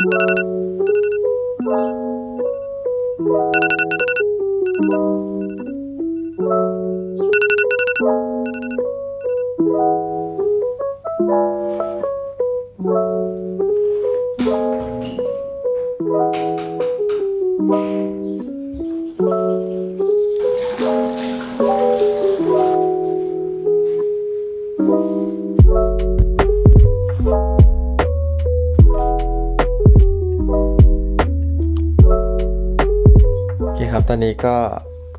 Thank you. ตอนนี้ก็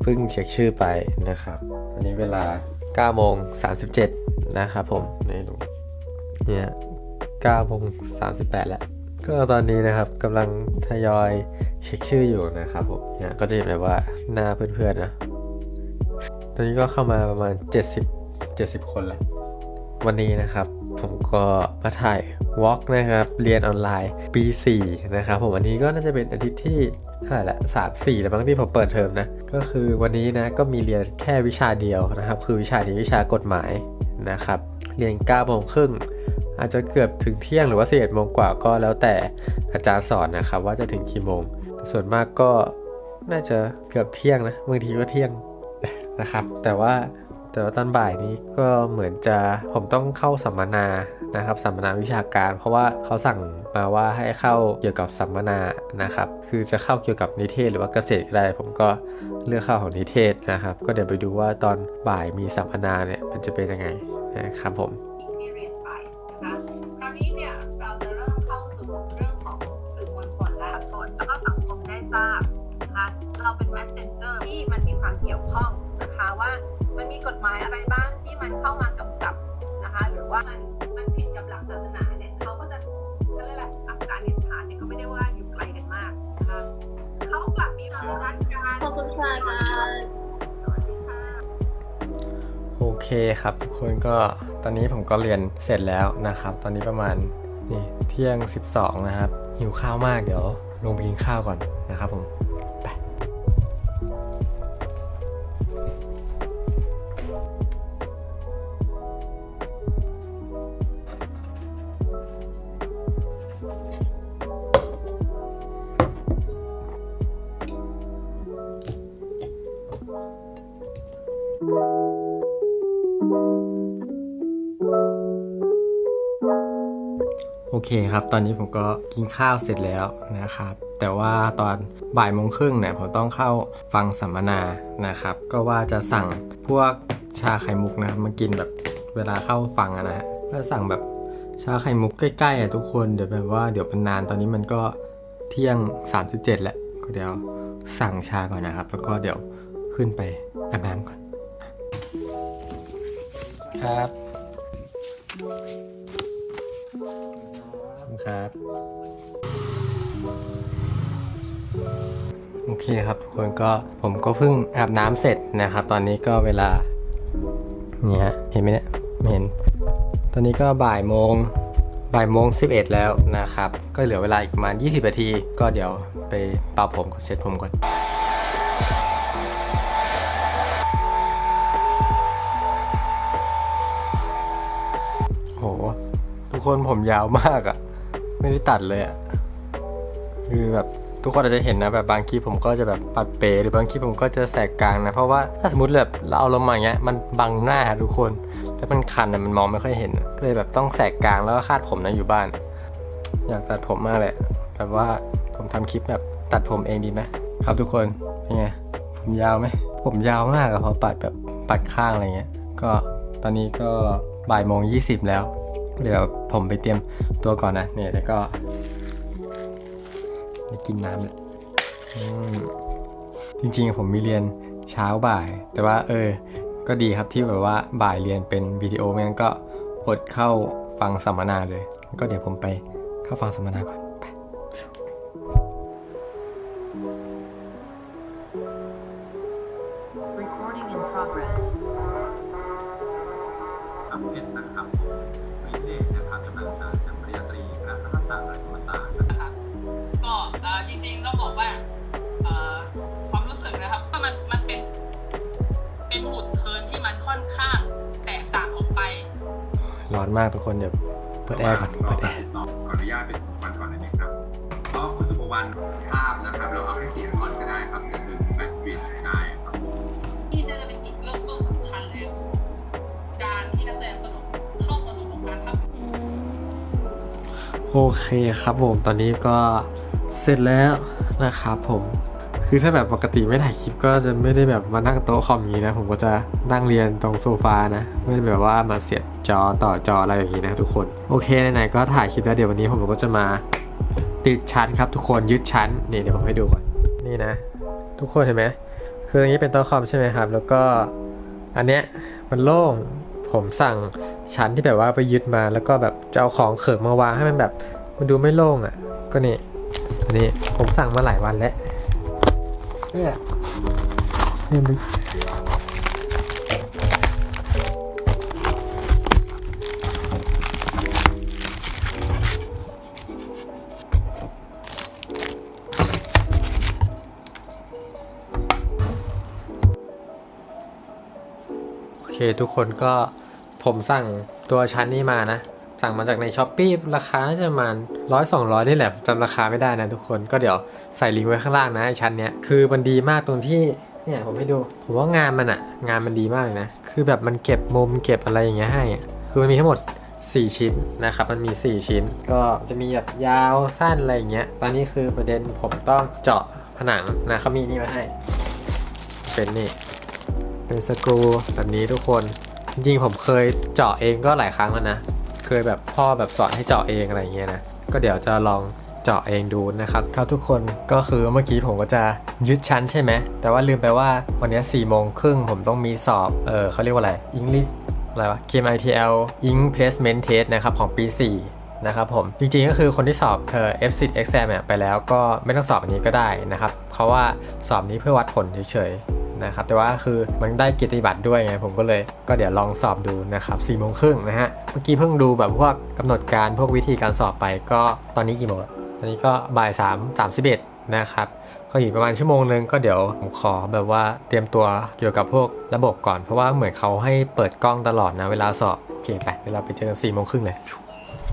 เพิ่งเช็คชื่อไปนะครับ ตอนนี้เวลา9โมง37 นะครับผมนี่ดูเนี่ย9โมง38 แล้ว ก็ตอนนี้นะครับกำลังทยอยเช็คชื่ออยู่นะครับผมเนี่ยก็จะเห็นเลยว่าหน้าเพื่อนๆนะ ตอนนี้ก็เข้ามาประมาณ 70 70 คนแล้ว วันนี้นะครับ ผมก็มาถ่ายวอล์กนะครับ เรียนออนไลน์ปี 4 นะครับ ผมวันนี้ก็น่าจะเป็นอาทิตย์ที่เท่าไหร่ละสามสี่แล้วบางที่ผมเปิดเทอมนะ ก็คือวันนี้นะก็มีเรียนแค่วิชาเดียวนะครับ คือวิชานี้วิชากฎหมายนะครับ เรียน9โมงครึ่งอาจจะเกือบถึงเที่ยงหรือว่า11โมงกว่าก็แล้วแต่อาจารย์สอนนะครับ ว่าจะถึงกี่โมง ส่วนมากก็น่าจะเกือบเที่ยงนะบางทีก็เที่ยงนะครับ แต่ว่า แต่ว่าตอนบ่ายนี้ก็เหมือนจะผมต้องเข้าสัมมนานะครับ สัมมนาวิชาการ เพราะว่าเขาสั่งมาว่าให้เข้าเกี่ยวกับสัมมนานะครับ คือจะเข้าเกี่ยวกับนิเทศหรือว่าเกษตรก็ได้ ผมก็เลือกเข้าของนิเทศนะครับ ก็เดี๋ยวไปดูว่าตอนบ่ายมีสัมมนาเนี่ยมันจะเป็นยังไงนะครับผมที่เรียนไปนะคะคราวนี้เนี่ยเราจะเริ่มเข้าสู่เรื่องของสื่อมวลชนและชนแล้วก็สังคมได้ทราบนะคะเราเป็น messenger ที่มันมีความเกี่ยวข้อง นะคะว่ามันมีกฎหมายอะไรบ้างที่มันเข้ามากำกับนะคะ หรือว่ามันมันผิดกับหลักศาสนาเนี่ยเขาก็จะเขาเรียกอะไรอัฟกานิสถานเนี่ยก็ไม่ได้ว่าอยู่ไกลกันมากนะคะเขากลับมีมารัฐการขอบคุณค่ะอาจารย์โอเคครับทุกคนก็ตอนนี้ผมก็เรียนเสร็จแล้วนะครับ ตอนนี้ประมาณนี่เที่ยง 12 นะครับหิวข้าวมากเดี๋ยวลงไปกินข้าวก่อนนะครับผม โอเคครับ ตอนนี้ผมก็กินข้าวเสร็จแล้วนะครับ แต่ว่าตอนบ่ายโมงครึ่งเนี่ยผมต้องเข้าฟังสัมมนานะครับ ก็ว่าจะสั่งพวกชาไข่มุกนะมากินแบบเวลาเข้าฟังนะฮะก็สั่งแบบชาไข่มุกใกล้ๆอะทุกคนเดี๋ยวแบบว่าเดี๋ยวเป็นนานตอนนี้มันก็เที่ยง 37 แล้วก็เดี๋ยวสั่งชาก่อนนะครับ แล้วก็เดี๋ยวขึ้นไปอาบน้ำก่อน ครับ ครับ โอเคครับทุกคนก็ผมก็เพิ่งอาบน้ำเสร็จนะครับ ตอนนี้ก็เวลาเนี่ยเห็นไหมเนี่ยไม่เห็น ตอนนี้ก็บ่ายโมงบ่ายโมง11 แล้วนะครับ ก็เหลือเวลาอีกประมาณ 20นาที ก็เดี๋ยวไปเป่าผมก่อนเช็ดผมก่อนโห ทุกคนผมยาวมากอะ่ะ ไม่ได้ตัดเลยอะคือแบบทุกคนอาจจะเห็นนะแบบบางคลิปผมก็จะแบบปัดเปหรือบางคลิปผมก็จะแสกกลางนะเพราะว่าถ้าสมมติแบบเราเอาลงมาอย่างเงี้ยมันบังหน้าทุกคนแล้วมันคันอะมันมองไม่ค่อยเห็นก็เลยแบบต้องแสกกลางแล้วก็คาดผมนะอยู่บ้าน อยากตัดผมมากเลยแบบว่าผมทำคลิปแบบตัดผมเองดีไหมครับทุกคนเป็นไงผมยาวไหมผมยาวมากอะพอปัดแบบปัดข้างอะไรเงี้ยก็ตอนนี้ก็บ่ายโมงยี่สิบแล้ว เดี๋ยวผมไปเตรียมตัวก่อนนะเนี่ยแล้วก็ไปกินน้ำเลยอืมจริงๆผมมีเรียนเช้าบ่าย แต่ว่าเออ ก็ดีครับที่แบบว่าบ่ายเรียนเป็นวิดีโอไม่งั้นก็อดเข้าฟังสัมมนาเลย ก็เดี๋ยวผมไปเข้าฟังสัมมนาก่อน มากทุกคนเดี๋ยวเปิดแอร์ก่อนเปิดแอร์ขออนุญาตเป็นของขวัญก่อนได้ไหมครับวันภาพนะครับเราเอาให้เสียก่อนก็ได้ครับจะดึงแบตวิชได้ครับที่น่าจะเป็นจุดเริ่มต้นสำคัญเลยของการที่นักแสดงตลกเข้ามาสู่วงการภาพยนตร์โอเคครับผมตอนนี้ก็เสร็จแล้วนะครับผม คือถ้าแบบปกติไม่ถ่ายคลิปก็จะไม่ได้แบบมานั่งโต๊ะคอมอย่างนี้นะ ผมก็จะนั่งเรียนตรงโซฟานะ ไม่ได้แบบว่ามาเสียบจอต่อจออะไรอย่างนี้นะทุกคน โอเคไหนๆก็ถ่ายคลิปแล้วเดี๋ยววันนี้ผมก็จะมาติดชั้นครับทุกคนยึดชั้นนี่เดี๋ยวผมให้ดูก่อนนี่นะ ทุกคนเห็นไหมคืออันนี้เป็นโต๊ะคอมใช่ไหมครับ แล้วก็อันเนี้ยมันโล่งผมสั่งชั้นที่แบบว่าไปยึดมาแล้วก็แบบจะเอาของเขิงมาวางให้มันแบบมันดูไม่โล่งอะ ก็นี่อันนี้ผมสั่งมาหลายวันแล้ว เนี่ยเนี่ยมันโอเคทุกคนก็ผมสั่งตัวชั้นนี้มานะ สั่งมาจากในช้อปปีราคาน่าจะประมาณร้อยสองร้อยนี่แหละจำราคาไม่ได้นะทุกคนก็เดี๋ยวใส่ลิงก์ไว้ข้างล่างนะไอชั้นเนี้ยคือมันดีมากตรงที่เนี่ยผมให้ดู ผมว่างานมันอะงานมันดีมากเลยนะ คือแบบมันเก็บมุมเก็บอะไรอย่างเงี้ยให้คือมันมีทั้งหมด 4 ชิ้นนะครับ มันมี 4 ชิ้น ก็จะมีแบบยาวสั้นอะไรอย่างเงี้ย ตอนนี้คือประเด็นผมต้องเจาะผนังนะเขามีนี่มาให้ เป็นนี่ เป็นสกรูแบบนี้ทุกคน จริงๆผมเคยเจาะเองก็หลายครั้งแล้วนะ เคยแบบพ่อแบบสอนให้เจาะเองอะไรอย่างเงี้ยนะก็เดี๋ยวจะลองเจาะเองดูนะครับครับทุกคนก็คือเมื่อกี้ผมก็จะยึดชั้นใช่ไหมแต่ว่าลืมไปว่าวันนี้4ี่โมงครึ่งผมต้องมีสอบเออเขาเรียกว่าอะไร English อะไรวะ KMITL Ink Placement Test นะครับของปี 4 นะครับผม จริงๆก็คือคนที่สอบเออ f c exam เนี่ยไปแล้วก็ไม่ต้องสอบอันนี้ก็ได้นะครับ เพราะว่าสอบนี้เพื่อวัดผลเฉยๆ นะครับแต่ว่าคือมันได้กียรติบัตรด้วยไงผมก็เลยก็เดี๋ยวลองสอบดูนะครับ4ี่โมงครึ่งนะฮะเมื่อกี้เพิ่งดูแบบพวกกำหนดการพวกวิธีการสอบไปก็ตอนนี้กี่โมงตอนนี้ก็บ่าย3 31นะครับก็อีกประมาณชั่วโมงนึงก็เดี๋ยวผมขอแบบว่าเตรียมตัวเกี่ยวกับพวกระบบก่อนเพราะว่าเหมือนเขาให้เปิดกล้องตลอดนะเวลาสอบโอเคไปเดี๋ยวเราไปเจอกันสี่โมงครึ่งเลย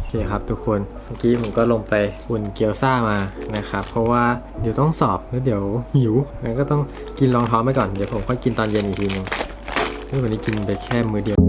อเคครับทุกคนเมื่อกี้ผมก็ลงไปอุ่นเกี๊ยวซ่ามานะครับเพราะว่าเดี๋ยวต้องสอบแล้วเดี๋ยวหิวแล้วก็ต้องกินรองท้องไปก่อนเดี๋ยวผมค่อยกินตอนเย็นอีกทีนึงเมื่อวันนี้กินไปแค่มื้อเดียว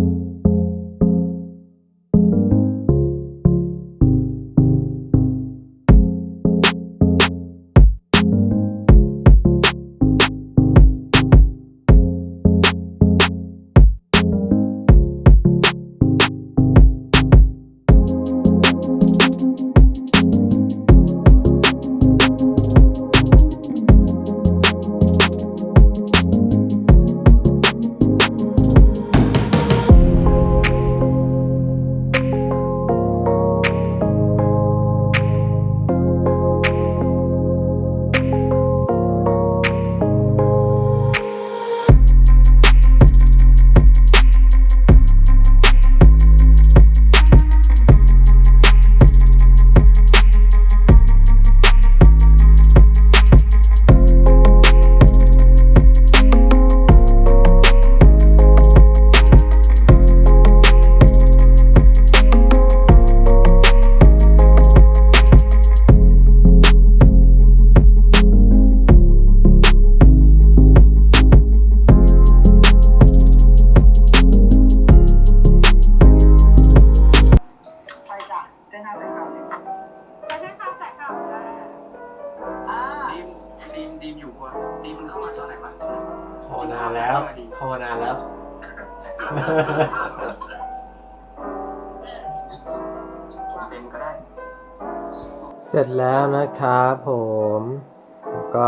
านแล้วพอนานแล้ว เป็นก็ได้เสร็จแล้วนะครับผมผมก็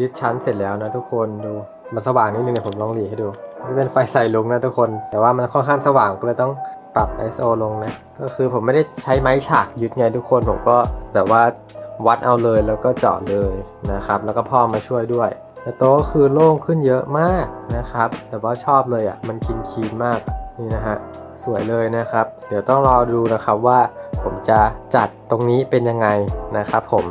ยึดชั้นเสร็จแล้วนะทุกคนดูมันสว่างนิดนึงเดี๋ยวผมลองหลีให้ดูนี่เป็นไฟใส่ลุงนะทุกคน แต่ว่ามันค่อนข้างสว่างก็เลยต้องปรับ ISO ลงนะ ก็คือผมไม่ได้ใช้ไม้ฉากยึดไงทุกคนผมก็แบบว่าวัดเอาเลยแล้วก็เจาะเลยนะครับ แล้วก็พ่อมาช่วยด้วย แต่โต๊ะก็คือโล่งขึ้นเยอะมากนะครับ แต่ว่าชอบเลยอะ มันคินคีนมากนี่นะฮะ สวยเลยนะครับ เดี๋ยวต้องรอดูนะครับว่าผมจะจัดตรงนี้เป็นยังไงนะครับผม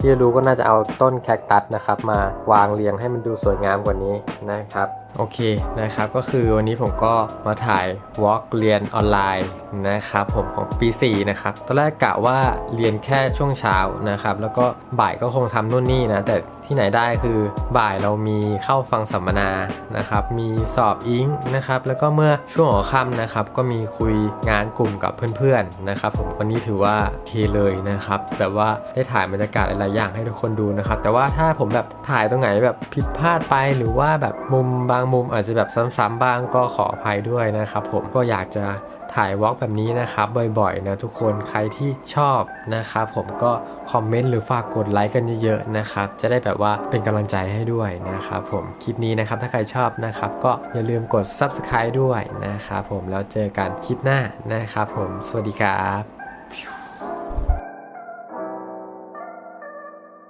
ที่รู้ก็น่าจะเอาต้นแคคตัสนะครับ มาวางเรียงให้มันดูสวยงามกว่านี้นะครับ โอเคนะครับก็คือวันนี้ผมก็มาถ่ายวอล์กเรียนออนไลน์นะครับผมของปี 4 นะครับตอนแรกกะว่าเรียนแค่ช่วงเช้านะครับแล้วก็บ่ายก็คงทำนู่นนี่นะแต่ที่ไหนได้คือบ่ายเรามีเข้าฟังสัมมนานะครับมีสอบอิงนะครับแล้วก็เมื่อช่วงหัวค่ำนะครับก็มีคุยงานกลุ่มกับเพื่อนๆนะครับผมวันนี้ถือว่าเทเลยนะครับแบบว่าได้ถ่ายบรรยากาศหลายๆอย่างให้ทุกคนดูนะครับแต่ว่าถ้าผมแบบถ่ายตรงไหนแบบผิดพลาดไปหรือว่าแบบมุมบางมุมอาจจะแบบซ้ำๆบ้างก็ขออภัยด้วยนะครับ ผมก็อยากจะถ่ายวอล์กแบบนี้นะครับบ่อยๆนะทุกคนใครที่ชอบนะครับผมก็คอมเมนต์หรือฝากกดไลค์กันเยอะๆนะครับจะได้แบบว่าเป็นกำลังใจให้ด้วยนะครับผมคลิปนี้นะครับถ้าใครชอบนะครับก็อย่าลืมกด Subscribe ด้วยนะครับผมแล้วเจอกันคลิปหน้านะครับผมสวัสดีครับ